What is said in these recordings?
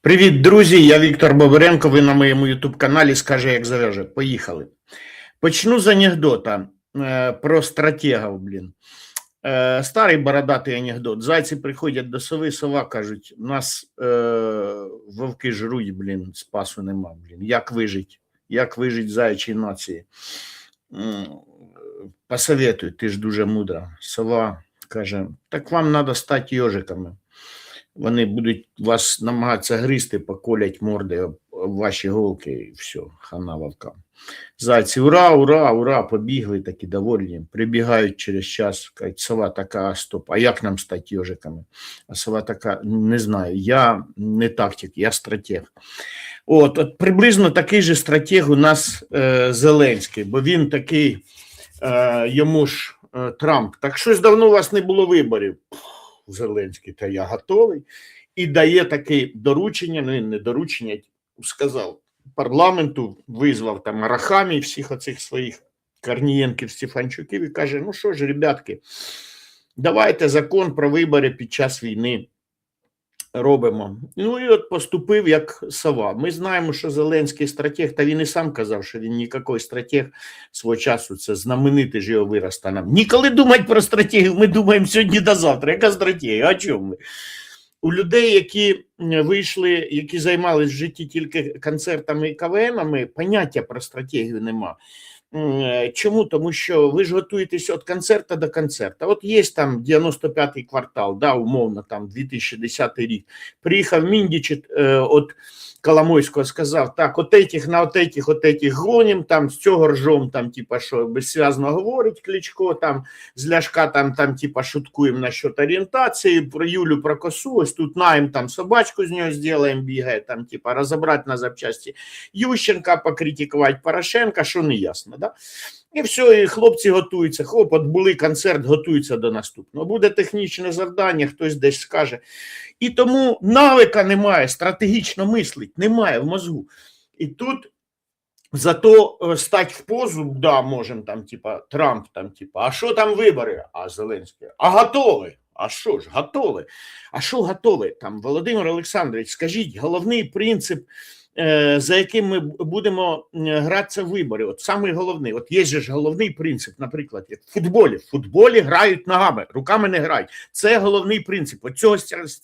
Привіт, друзі! Я Віктор Бобренко. Ви на моєму ютуб каналі скаже, як зав'яже. Поїхали. Почну з анекдота е, про стратегів, блін. Е, старий бородатий анекдот. Зайці приходять до сови, сова кажуть: нас е, вовки жруть, блін, спасу нема. Блін. Як вижить? Як вижить заячій нації? Посоветуй, ти ж дуже мудра. Сова каже: так вам треба стати йожиками. Вони будуть вас намагатися гризти, поколять морди ваші голки, і все, хана вовкам. Зайці, ура, ура, ура, побігли такі довольні. Прибігають через час, кажуть, сова така, стоп, а як нам стати йожиками? А сова така, не знаю, я не тактик, я стратег. От, от приблизно такий же стратег у нас е, Зеленський, бо він такий, е, йому ж е, Трамп, так щось давно у вас не було виборів. Зеленський, та я готовий, і дає таке доручення, ну не доручення, сказав парламенту, визвав там Арахамі всіх оцих своїх Корнієнків, Стефанчуків і каже: ну що ж, ребятки, давайте закон про вибори під час війни робимо. Ну і от поступив як сова. Ми знаємо, що Зеленський стратег, та він і сам казав, що він ніякий стратег свого часу, це знаменитий ж його вираз та нам. Ніколи думати про стратегію, ми думаємо сьогодні до завтра. Яка стратегія? О чому ми? У людей, які вийшли, які займалися в житті тільки концертами і КВНами, поняття про стратегію нема. М, е, Чому? Тому що ви ж готуєтесь від концерта до концерта. От є там 95-й квартал, да, умовно, там 2010 рік. Приїхав Міндіч е, от Коломойського, сказав, так, от этих на от этих, от этих гоним, там з цього ржом, там, типа, що безсвязно говорить Кличко, там з Ляшка там, там типа, шуткуємо насчет орієнтації, про Юлю, про косу, ось тут наєм там собачку з нього зробимо, бігає, там, типа, розібрати на запчасті Ющенка, покритикувати Порошенка, що не ясно, да? І все, і хлопці готуються. Хлоп, от були концерт, готуються до наступного. Буде технічне завдання, хтось десь скаже. І тому навика немає, стратегічно мислить, немає в мозгу. І тут зато е, стать в позу, да, можемо там, типа, Трамп, там, типа, а що там вибори? А Зеленський, а готові? А що ж, готові? А що готові? Там, Володимир Олександрович, скажіть, головний принцип, е, за яким ми будемо гратися в вибори, от самий головний, от є ж головний принцип, наприклад, як в футболі. В футболі грають ногами, руками не грають. Це головний принцип. От цього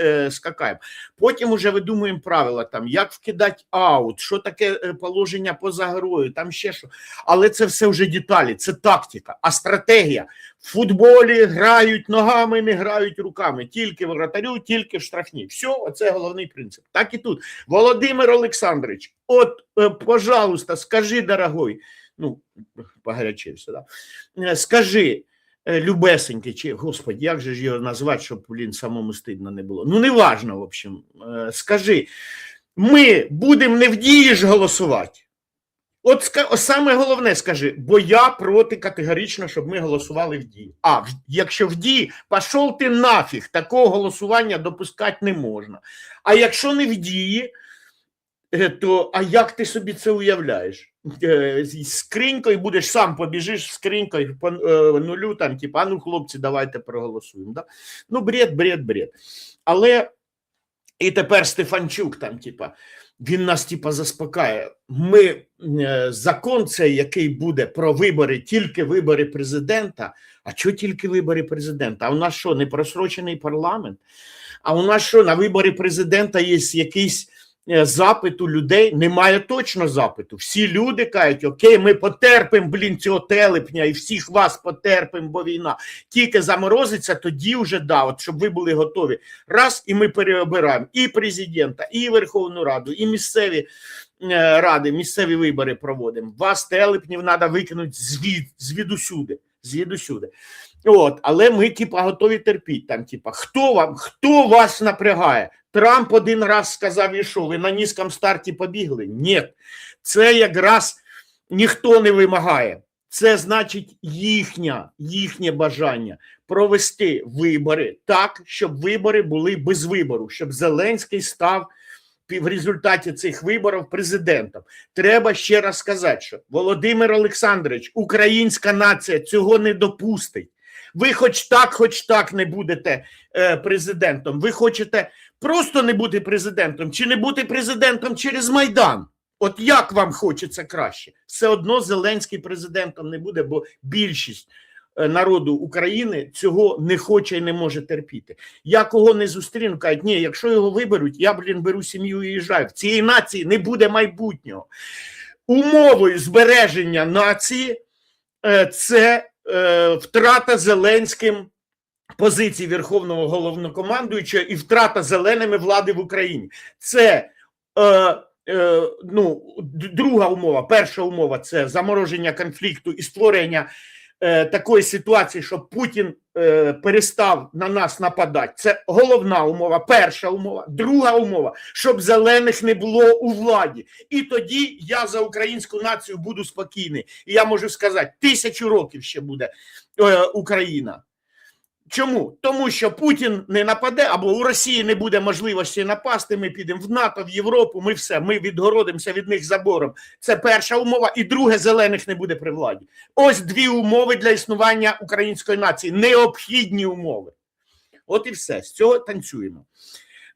е, скакаємо. Потім уже видумуємо правила, там, як вкидати аут, що таке е, положення поза грою, там ще що. Але це все вже деталі, це тактика, а стратегія. В футболі грають ногами, не грають руками. Тільки вратарю, тільки в штрафні. Все, оце головний принцип. Так і тут. Володимир Олександрович, от, е, пожалуйста, скажи, дорогой, ну, погарячився, да? Е, скажи, е, любесенький, чи, господи, як же ж його назвати, щоб, блін, самому стидно не було. Ну, неважно, в общем, скажи, ми будемо не в дії ж голосувати. От саме головне скажи, бо я проти категорично, щоб ми голосували в дії. А якщо в дії, пішов ти нафіг, такого голосування допускати не можна. А якщо не в дії, е, то а як ти собі це уявляєш? Е, скринькою будеш сам побіжиш скринькою по е, нулю, там, типу, а ну, хлопці, давайте проголосуємо. Да? Ну, бред, бред, бред. Але і тепер Стефанчук там, типа, він нас типа заспокає. Ми е, закон цей, який буде про вибори, тільки вибори президента. А що тільки вибори президента? А у нас що, не просрочений парламент? А у нас що на вибори президента є якийсь е, запит у людей? Немає точно запиту. Всі люди кажуть, окей, ми потерпимо, блін, цього телепня, і всіх вас потерпимо, бо війна. Тільки заморозиться, тоді вже да, от щоб ви були готові. Раз, і ми переобираємо і президента, і Верховну Раду, і місцеві е, ради, місцеві вибори проводимо. Вас телепнів треба викинути звід, звідусюди. Звідусюди. От, але ми, типа, готові терпіти. Там, типа, хто вам, хто вас напрягає? Трамп один раз сказав, і що, ви на низькому старті побігли? Ні. Це якраз ніхто не вимагає. Це значить їхнє, їхнє бажання провести вибори так, щоб вибори були без вибору, щоб Зеленський став в результаті цих виборів президентом. Треба ще раз сказати, що Володимир Олександрович, українська нація цього не допустить. Ви хоч так, хоч так не будете е, президентом. Ви хочете просто не бути президентом, чи не бути президентом через Майдан? От як вам хочеться краще? Все одно Зеленський президентом не буде, бо більшість народу України цього не хоче і не може терпіти. Я кого не зустріну, кажуть, ні, якщо його виберуть, я, блін, беру сім'ю і їжджаю. В цієї нації не буде майбутнього. Умовою збереження нації е, це е, втрата Зеленським позиції Верховного головнокомандуючого і втрата зеленими влади в Україні. Це е, е, ну, друга умова. Перша умова це замороження конфлікту і створення е, такої ситуації, щоб Путін е, перестав на нас нападати. Це головна умова. Перша умова. Друга умова, щоб зелених не було у владі. І тоді я за українську націю буду спокійний. І я можу сказати, тисячу років ще буде е, Україна. Чому? Тому що Путін не нападе, або у Росії не буде можливості напасти. Ми підемо в НАТО, в Європу. Ми все, ми відгородимося від них забором. Це перша умова. І друге, зелених не буде при владі. Ось дві умови для існування української нації. Необхідні умови. От і все. З цього танцюємо.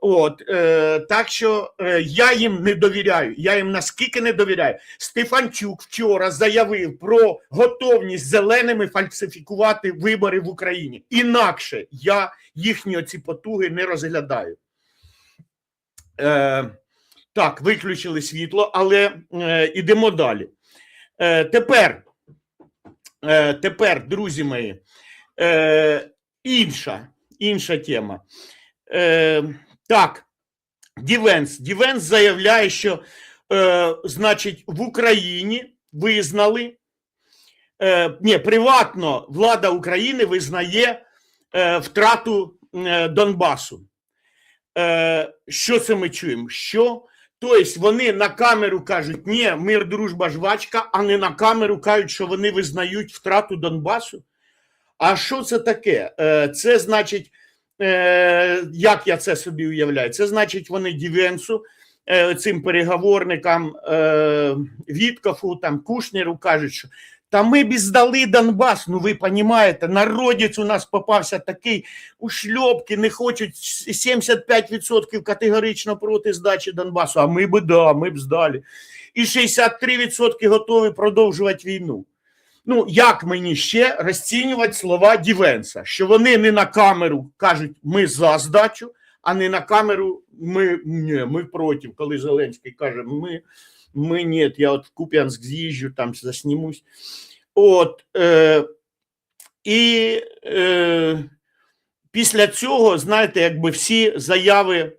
От е, так що е, я їм не довіряю. Я їм наскільки не довіряю. Стефанчук вчора заявив про готовність зеленими фальсифікувати вибори в Україні. Інакше я їхні оці потуги не розглядаю. Е, так, виключили світло, але е, ідемо далі. Е, тепер, е, тепер, друзі мої, е, інша, інша тема. Е, так, Дівенс. Дівенс заявляє, що, е, значить, в Україні визнали, е, ні, приватно влада України визнає е, втрату е, Донбасу. Е, що це ми чуємо? Що? Тобто вони на камеру кажуть, ні, мир, дружба, жвачка, а не на камеру кажуть, що вони визнають втрату Донбасу. А що це таке? Е, Це значить, як я це собі уявляю? Це значить, вони Дівенсу, е, цим переговорникам е, Віткофу, там Кушнеру кажуть, що та ми б здали Донбас. Ну ви розумієте, народець у нас попався такий у шльопки, не хочуть 75% категорично проти здачі Донбасу. А ми б да, ми б здали. І 63% готові продовжувати війну. Ну, як мені ще розцінювати слова Дівенса, що вони не на камеру кажуть, ми за здачу, а не на камеру ми, ні, ми проти. Коли Зеленський каже, ми, ми ні, я от в Куп'янськ з'їжджу, там заснімусь. От, е, і е, після цього, знаєте, якби всі заяви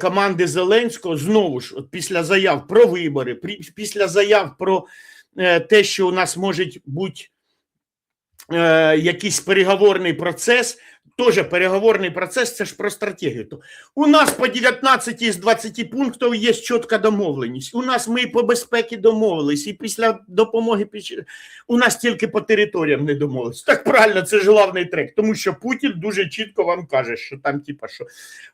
команди Зеленського знову ж, от після заяв про вибори, після заяв про те, що у нас може бути е, якийсь переговорний процес, теж переговорний процес, це ж про стратегію. У нас по 19 із 20 пунктів є чітка домовленість. У нас ми і по безпеці домовились, і після допомоги у нас тільки по територіям не домовились. Так правильно, це ж головний трек, тому що Путін дуже чітко вам каже, що там, типа, що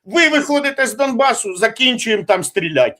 ви виходите з Донбасу, закінчуємо там стріляти.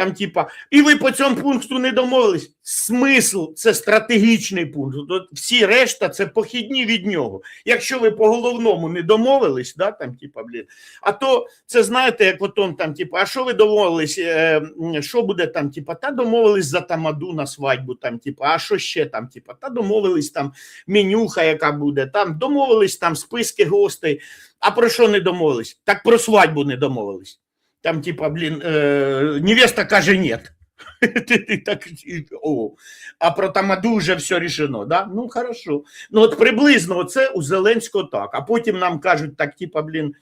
Там, типа, і ви по цьому пункту не домовились. Смисл це стратегічний пункт. Всі решта це похідні від нього. Якщо ви по головному не домовились, да, там, типа, блін, а то це знаєте, як потім там, типа, а що ви домовились? Е, що буде там, типа, та домовились за тамаду на свадьбу, там, типа, а що ще там, типа, та домовились там менюха, яка буде, там домовились там списки гостей. А про що не домовились? Так про свадьбу не домовились. Там, типа, блін, е, невеста каже нет. Ти, ти так, і- о. А про тамаду вже все рішено, да? Ну, хорошо. Ну, от приблизно це у Зеленського так. А потім нам кажуть, так, типа, блін,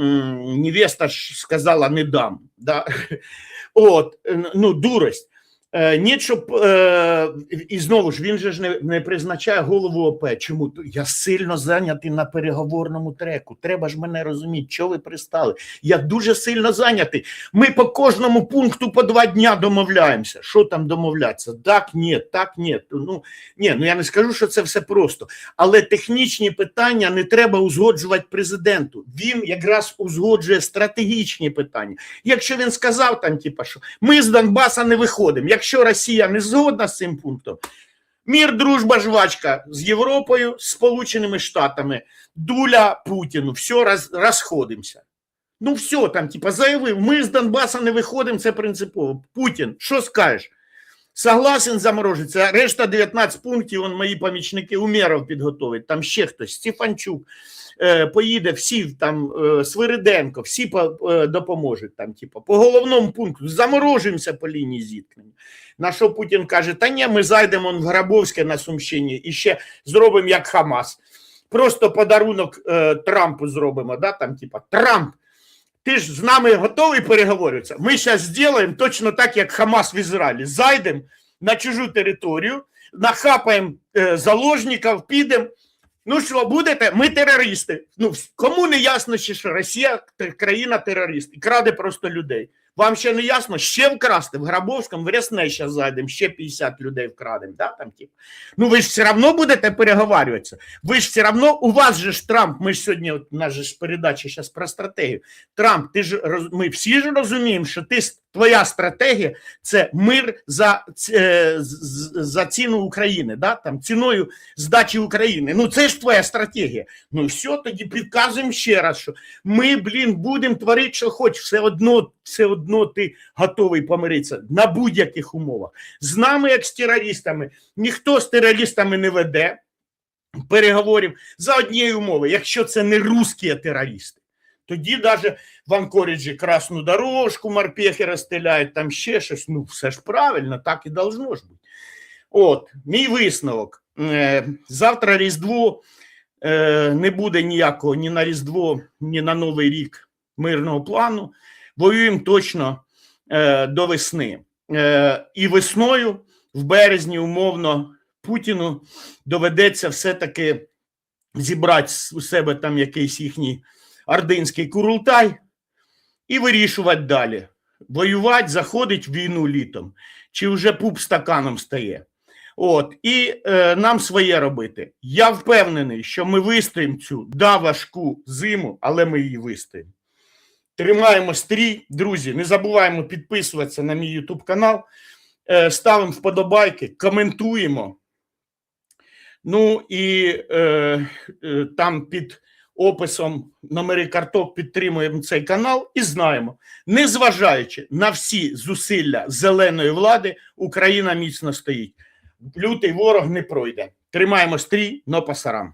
м, невеста ж сказала не дам. Да? От, е, ну, дурость. Е, щоб е, і знову ж він же ж не, не призначає голову ОП. Чому я сильно зайнятий на переговорному треку? Треба ж мене розуміти, що ви пристали. Я дуже сильно зайнятий. Ми по кожному пункту по два дня домовляємося. Що там домовлятися? Так, ні, так, ні. Ну ні, ну я не скажу, що це все просто. Але технічні питання не треба узгоджувати президенту. Він якраз узгоджує стратегічні питання. Якщо він сказав там, типа, що ми з Донбаса не виходимо. Якщо Росія не згодна з цим пунктом, Мір, дружба, жвачка з Європою, з Сполученими Штатами, дуля Путіну, все, роз, розходимося. Ну, все, там, типа, заявив, ми з Донбаса не виходимо, це принципово. Путін, що скажеш? Согласен заморожиться. Решта 19 пунктів, он мої помічники Умєров підготовить. Там ще хтось, Стефанчук е, поїде, всі там е, Свириденко, всі по, е, допоможуть там, типу, по головному пункту. Заморожуємося по лінії зіткнення. На що Путін каже: Та ні, ми зайдемо в Грабовське на Сумщині і ще зробимо як Хамас. Просто подарунок е, Трампу зробимо. Да? Там, типа, Трамп, ти ж з нами готовий переговорюватися? Ми зараз зробимо точно так, як Хамас в Ізраїлі. Зайдемо на чужу територію, нахапаємо е, заложників, підемо. Ну що, будете? Ми терористи. Ну, кому не ясно, що Росія країна терорист і краде просто людей. Вам ще не ясно? Ще вкрасти в Грабовському, в Рясне зараз зайдемо, ще 50 людей вкрадемо. Да, там, типу. Ну ви ж все одно будете переговарюватися. Ви ж все одно, у вас же ж Трамп, ми ж сьогодні, от, у же ж передача зараз про стратегію. Трамп, ти ж ми всі ж розуміємо, що ти твоя стратегія це мир за, е, за ціну України, да? там, ціною здачі України. Ну це ж твоя стратегія. Ну все, тоді підказуємо ще раз, що ми, блін, будемо творити, що хоч, все одно, все одно ти готовий помиритися на будь-яких умовах. З нами, як з терористами, ніхто з терористами не веде переговорів за однієї умови, якщо це не русські терористи. Тоді навіть в Анкоріджі красну дорожку морпехи розстріляють, там ще щось. Ну, все ж правильно, так і должно ж бути. От, мій висновок. Е, Завтра Різдво е, не буде ніякого ні на Різдво, ні на Новий рік мирного плану. Воюємо точно е, до весни. Е, і весною, в березні, умовно, Путіну доведеться все-таки зібрати у себе там якийсь їхній ординський курултай і вирішувати далі. Воювати, заходить в війну літом, чи вже пуп стаканом стає. От, і е, нам своє робити. Я впевнений, що ми вистоїмо цю да важку зиму, але ми її вистоїмо. Тримаємо стрій, друзі. Не забуваємо підписуватися на мій YouTube канал, е, ставимо вподобайки, коментуємо. Ну і е, е, там під описом номери карток підтримуємо цей канал і знаємо, незважаючи на всі зусилля зеленої влади, Україна міцно стоїть. Лютий ворог не пройде. Тримаємо стрій, но пасарам.